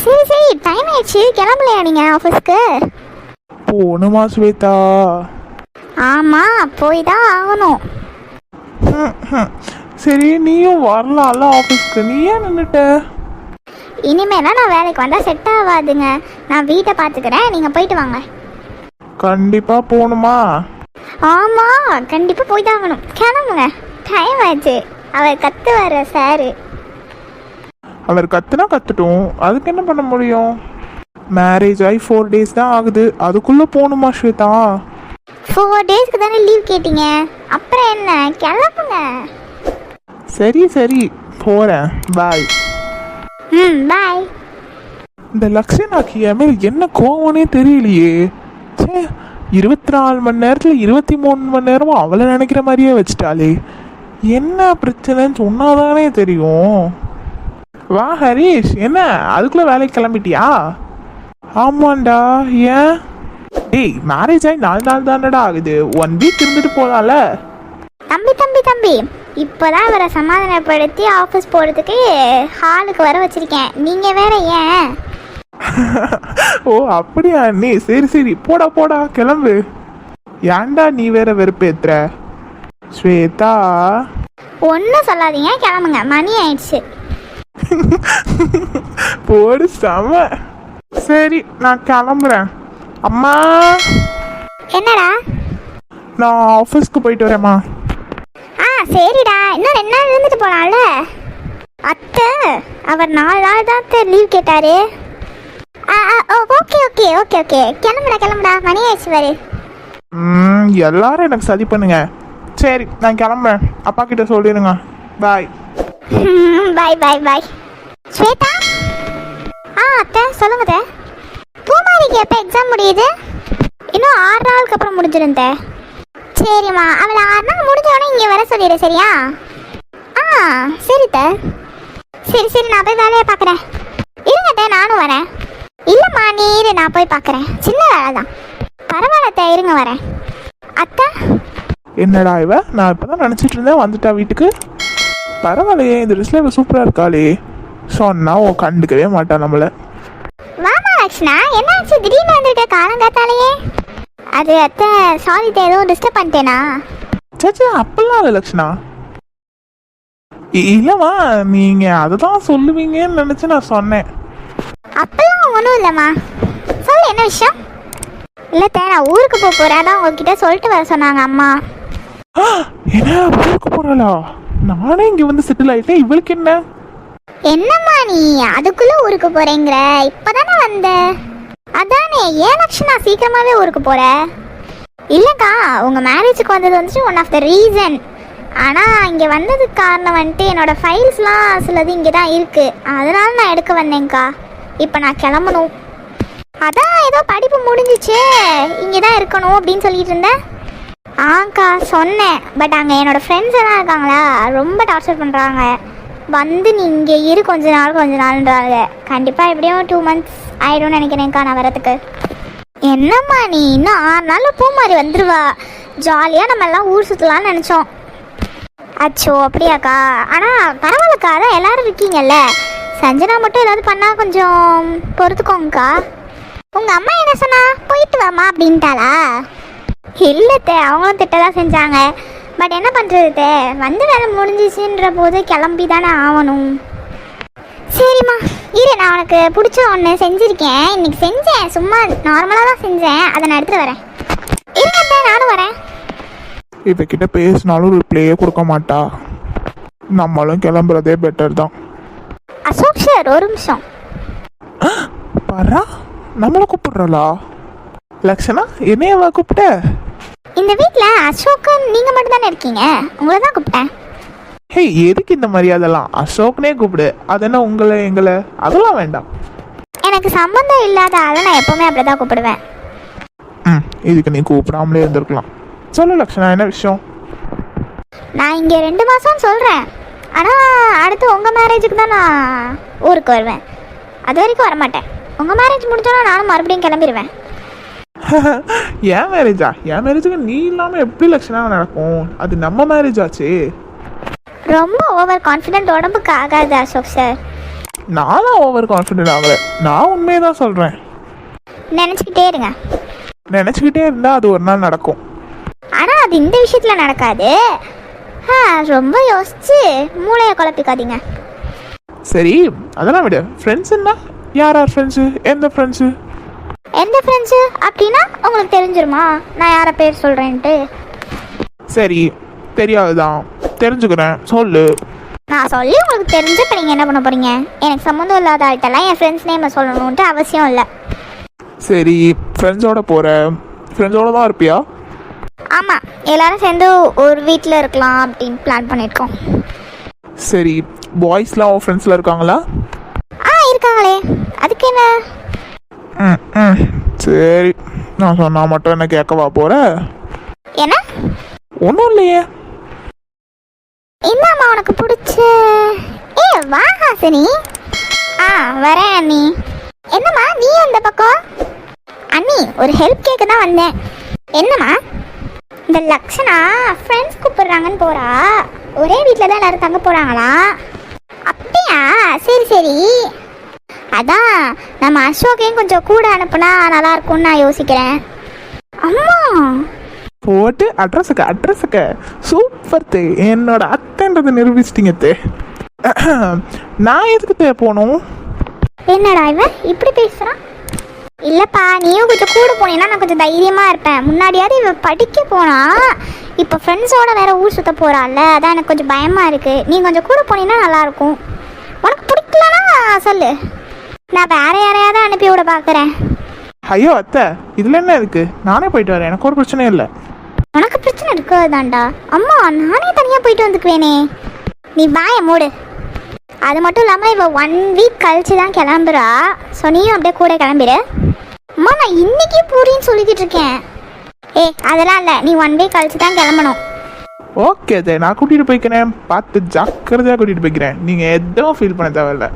சரி சரி டைம் ஆயிடுச்சு. கிளம்பலையா நீங்கள் ஆஃபீஸ்க்கு போகணுமா ஸ்வேதா? ஆமாம் போய் தான் ஆகணும். சரி நீயும் வரலாம்ல ஆஃபீஸ்க்கு நீ ஏன் நின்றுட்ட இனிமேலாம் நான் வேலைக்கு வந்தால் செட் ஆகாதுங்க. நான் வீட்டை பார்த்துக்கிறேன். நீங்கள் போயிட்டு வாங்க. கண்டிப்பா போகணுமா ஆமாம் கண்டிப்பாக போய் தான் ஆகணும். கிளம்புங்க. டைம் ஆச்சு. அவர் கத்து வர சாரு. அவர் கத்துனா கத்துட்டும். அதுக்கு என்ன பண்ண முடியும்? மேரேஜ் ஆகி ஃபோர் டேஸ் தான் ஆகுது. அதுக்குள்ள போகணுமா ஸ்வேதா? ஃபோர் டேஸ்க்கு தானே லீவ் கேட்டீங்க? அப்புறம் என்ன? கிளம்புங்க. சரி சரி. போறேன். பாய் ம் பாய் இந்த லக்ஷனாக்கு என் மேல என்ன கோவம்னே தெரியலையே. ச்சே இருபத்தி நாலு மணி நேரத்துல இருபத்தி மூணு மணி நேரமும் அவளை நினைக்கிற மாதிரியே வச்சுட்டாளே. என்ன பிரச்சனைன்னு சொன்னாதானே தெரியும். வா ஹரீஷ். என்ன? அதுக்குள்ள வேலைக்கு கிளம்பிட்டியா? ஆமாண்டா. ஏன்? டேய் மேரேஜ் ஆகி நாலு நாள் தானடா ஆகுது. ஒன் வீக் இருந்துட்டு போகலாம்ல தம்பி தம்பி தம்பி. இப்போதான் இவரை சமாதானப்படுத்தி ஆஃபீஸ் போகிறதுக்கு ஹாலுக்கு வர வச்சிருக்கேன். நீங்கள் வேற ஏன்? ஓ அப்படியா நீ சரி சரி. போடா போடா. கிளம்பு. ஏன்டா நீ வேற வெறுப்பேத்துற? ஸ்வேதா. ஒன்றும் சொல்லாதீங்க. கிளம்புங்க. மணி ஆயிடுச்சு. போடு செம. சரி நான் கிளம்புறேன். அம்மா. என்னடா? நான் ஆஃபீஸ்க்கு போயிட்டு வரேம்மா. ஆ சரிடா. இன்னும் ரெண்டு நாள் இருந்துட்டு போகலாம்ல அத்தை அவர் நாலு நாள் தான் லீவ் கேட்டாரு. ஆ ஆ ஓ ஓகே ஓகே ஓகே ஓகே கிளம்புடா கிளம்புடா. மணி ஆயிடுச்சு பாரு. ம் எல்லாரும் எனக்கு சதி பண்ணுங்க. சரி நான் கிளம்புறேன். அப்பா கிட்ட சொல்லிடுங்க பாய் பாய் பாய் பாய் ஸ்வேதா? ஆ அத்தை சொல்லுங்க தே பூமாரிக்கு எப்போ எக்ஸாம் முடியுது? இன்னும் ஆறு நாளுக்கு அப்புறம் முடிஞ்சிடும் சரிம்மா அவளை ஆறு நாள் முடிஞ்ச உடனே இங்கே வர சொல்லிடு சரியா? ஆ சரி தே சரி சரி நான் போய் வேலையை பார்க்குறேன். இருங்க நானும் வரேன். இல்லைம்மா நீ இரு நான் போய் பார்க்குறேன். சின்ன வேலை தான் பரவாயில்ல இருங்க வரேன். அத்தை? என்னடா இவ? நான் இப்பதான் நினச்சிட்டு இருந்தேன் வந்துட்டா வீட்டுக்கு. பரவாயில்லையே இந்த ட்ரெஸ்ல இவ சூப்பரா இருக்காளே. சொன்னா ஓ கண்டுக்கவே மாட்டா நம்மள. வாமா லக்ஷ்ணா என்னாச்சு திடீர்னு வந்திருக்க காலங்காத்தாலேயே அது அத்தை சாரி ஏதோ டிஸ்டர்ப் பண்ணிட்டேனா? சேச்சே அப்பெல்லாம் இல்லை லக்ஷ்ணா இ- இல்லம்மா நீங்க அதை தான் சொல்லுவீங்கன்னு நினைச்சு நான் சொன்னேன். அப்பெல்லாம் ஒன்றும் இல்லைம்மா. சொல்லு என்ன விஷயம்? இல்லை தே நான் ஊருக்கு போக போகிறேன் அதான் உங்ககிட்ட சொல்லிட்டு வர சொன்னாங்க அம்மா. என்ன ஊருக்கு போறாளா? நானே இங்க வந்து செட்டில் ஆயிட்டேன். இவளுக்கு என்ன? என்னம்மா நீ? அதுக்குள்ளே ஊருக்கு போகிறேங்கிற இப்பதானே வந்த. அதானே ஏன் லக்ஷ்ணா சீக்கிரமாகவே ஊருக்கு போகிற இல்லைக்கா உங்கள் மேரேஜுக்கு வந்தது வந்துட்டு ஒன் ஆஃப் த ரீசன் ஆனால் இங்கே வந்ததுக்கு காரணம் வந்துட்டு என்னோடய ஃபைல்ஸ்லாம் சிலது இங்கே தான் இருக்குது அதனால நான் எடுக்க வந்தேங்க்கா இப்போ நான் கிளம்பணும். அதான் ஏதோ படிப்பு முடிஞ்சிச்சு. இங்கே தான் இருக்கணும் அப்படின்னு சொல்லிட்டு இருந்தேன் ஆங்க்கா சொன்னேன். பட் அங்கே என்னோடய ஃப்ரெண்ட்ஸ் எல்லாம் இருக்காங்களா? ரொம்ப டார்ச்சர் பண்ணுறாங்க வந்து நீ இங்கே இரு கொஞ்ச நாள் கொஞ்ச நாள்ன்றாங்க. கண்டிப்பாக எப்படியும் டூ மந்த்ஸ் ஆயிடும்னு நினைக்கிறேன்க்கா நான் வரத்துக்கு என்னம்மா நீ? இன்னும் ஆறு நாளில் பூ மாதிரி வந்துடுவா ஜாலியாக நம்ம எல்லாம் ஊர் சுற்றலாம்னு நினச்சோம். அச்சோ அப்படியாக்கா? ஆனால் பரவாயில்லக்கா அதான் எல்லாரும் இருக்கீங்கல்ல. சஞ்சனா மட்டும் ஏதாவது பண்ணால் கொஞ்சம் பொறுத்துக்கோங்கக்கா. உங்கள் அம்மா என்ன சொன்னா? போயிட்டு வாமா அப்படின்ட்டாளா? இல்லத்தே அவங்களும் திட்ட தான் செஞ்சாங்க. பட் என்ன பண்ணுறது வந்து வேலை முடிஞ்சிச்சுன்ற போது கிளம்பி தானே ஆகணும் சரிம்மா. இரு நான் உனக்கு பிடிச்ச ஒன்று செஞ்சுருக்கேன். இன்னைக்கு செஞ்சேன். சும்மா நார்மலாக தான் செஞ்சேன். அதை நான் எடுத்துட்டு வரேன். இருங்க நானும் வரேன். இவகிட்ட பேசினாலும் ரிப்ளையே கொடுக்க மாட்டா. நம்மளும் கிளம்புறதே பெட்டர் தான். அசோக் சார் ஒரு நிமிஷம். பாரா நம்மளை கூப்பிடுறாளா? லக்ஷனா என்னையவா கூப்பிட்ட? இந்த வீட்டில் அசோக்கன் நீங்கள் மட்டும் தானே இருக்கீங்க? உங்களை தான் கூப்பிட்டேன். ஹே எதுக்கு இந்த மரியாதைலாம்? அசோக்னே கூப்பிடு. அது என்ன உங்களை எங்களை? அதெல்லாம் வேண்டாம். எனக்கு சம்மந்தம் இல்லாத ஆளை நான் எப்போவுமே அப்படி தான் கூப்பிடுவேன். ம் இதுக்கு நீ கூப்பிடாமலே இருந்திருக்கலாம். சொல்லு லக்ஷனா என்ன விஷயம்? நான் இங்கே ரெண்டு மாதம் சொல்கிறேன் ஆனால் அடுத்து உங்கள் மேரேஜுக்கு தான் நான் ஊருக்கு வருவேன். அது வரைக்கும் வரமாட்டேன். உங்கள் மேரேஜ் முடிஞ்சோன்னா நானும் மறுபடியும் கிளம்பிடுவேன் என் மேரேஜா என் மேரேஜுக்கு நீ இல்லாமல் எப்படி லக்ஷனா நடக்கும்? அது நம்ம மேரேஜ் ஆச்சே. ரொம்ப ஓவர் கான்ஃபிடென்ட் உடம்புக்கு ஆகாது அசோக் சார் நானும் ஓவர் கான்ஃபிடென்ட் ஆகலை. நான் உண்மையை தான் சொல்கிறேன் நினச்சிக்கிட்டே இருங்க. நினச்சிக்கிட்டே இருந்தால் அது ஒரு நாள் நடக்கும். ஆனால் அது இந்த விஷயத்தில் நடக்காது. ரொம்ப யோசிச்சு மூளையை குழப்பிக்காதீங்க. சரி அதெல்லாம் விடு. ஃப்ரெண்ட்ஸுன்னா யார் யார் ஃப்ரெண்ட்ஸு எந்த ஃப்ரெண்ட்ஸு எந்த ஃப்ரெண்ட்ஸு அப்படின்னா உங்களுக்கு தெரிஞ்சிருமா? நான் யாரை பேர் சொல்கிறேன்ட்டு சரி தெரியாதுதான். தெரிஞ்சுக்கிறேன். சொல்லு. நான் சொல்லி உங்களுக்கு தெரிஞ்சப்ப நீங்கள் என்ன பண்ண போகிறீங்க எனக்கு சம்மந்தம் இல்லாத ஆள்கிட்டலாம் என் ஃப்ரெண்ட்ஸ் நேமை சொல்லணுன்ட்டு அவசியம் இல்லை. சரி ஃப்ரெண்ட்ஸோட போகிற ஃப்ரெண்ட்ஸோட தான் இருப்பியா? ஆமாம் எல்லாரும் சேர்ந்து ஒரு வீட்டில் இருக்கலாம் அப்படின்னு பிளான் பண்ணியிருக்கோம் சரி பாய்ஸ்லாம் உன் ஃப்ரெண்ட்ஸில் இருக்காங்களா? ஆ இருக்காங்களே. அதுக்கு என்ன? ம் ம். சரி. நான் சொன்னா மட்டும் என்ன கேட்கவா போகிற என்ன? ஒன்றும் இல்லையே. என்னம்மா உனக்கு பிடிச்ச. ஏ வா ஹாசினி. ஆ வரேன் அண்ணி. என்னம்மா நீ அந்த பக்கம்? அண்ணி ஒரு ஹெல்ப் கேட்க தான் வந்தேன். என்னம்மா? இந்த லக்ஷனா ஃப்ரெண்ட்ஸ் கூப்பிடுறாங்கன்னு போறா? ஒரே வீட்டில் தான் எல்லாரும் தங்க போறாங்களா? அப்படியா? சரி சரி. அதான் நம்ம அசோக்கையும் கொஞ்சம் கூட அனுப்புனா நல்லா இருக்கும்னு நான் யோசிக்கிறேன். அம்மா! போட்டு அட்ரஸுக்கு அட்ரஸுக்கு. சூப்பர் தே என்னோட அத்தைன்றதை நிரூபிச்சிட்டிங்க தே. நான் எதுக்கு தே போகணும்? என்னடா இவன் இப்படி பேசுறான் இல்லப்பா நீயும் கொஞ்சம் கூட போனீங்கன்னா நான் கொஞ்சம் தைரியமா இருப்பேன். முன்னாடியாவது இவ படிக்க போனா இப்போ ஃப்ரெண்ட்ஸோட வேற ஊர் சுத்த போறாள்ல அதான் எனக்கு கொஞ்சம் பயமா இருக்கு. நீ கொஞ்சம் கூட போனீங்கன்னா நல்லா இருக்கும் உனக்கு பிடிக்கலனா சொல்லு. நான் வேற யாரையாவது அனுப்பி விட பார்க்குறேன் ஐயோ அத்தை இதில் என்ன இருக்கு? நானே போயிட்டு வரேன். எனக்கு ஒரு பிரச்சனையும் இல்லை. உனக்கு பிரச்சனை இருக்காதாண்டா அம்மா நானே தனியாக போயிட்டு வந்துக்குவேனே. நீ வாய மூடு. அது மட்டும் இல்லாமல் இவ ஒன் வீக் கழிச்சு தான் கிளம்புறா. ஸோ நீயும் அப்படியே கூட கிளம்பிடு. அம்மா நான் இன்னைக்கு பூரின்னு சொல்லிக்கிட்டு இருக்கேன். ஏய் அதெல்லாம் இல்லை. நீ ஒன் வீக் கழிச்சு தான் கிளம்பணும். ஓகே நான் கூட்டிகிட்டு போய்க்கிறேன். பார்த்து ஜாக்கிரதையாக கூட்டிகிட்டு போய்க்கிறேன். நீங்கள் எதுவும் ஃபீல் பண்ண தேவையில்ல.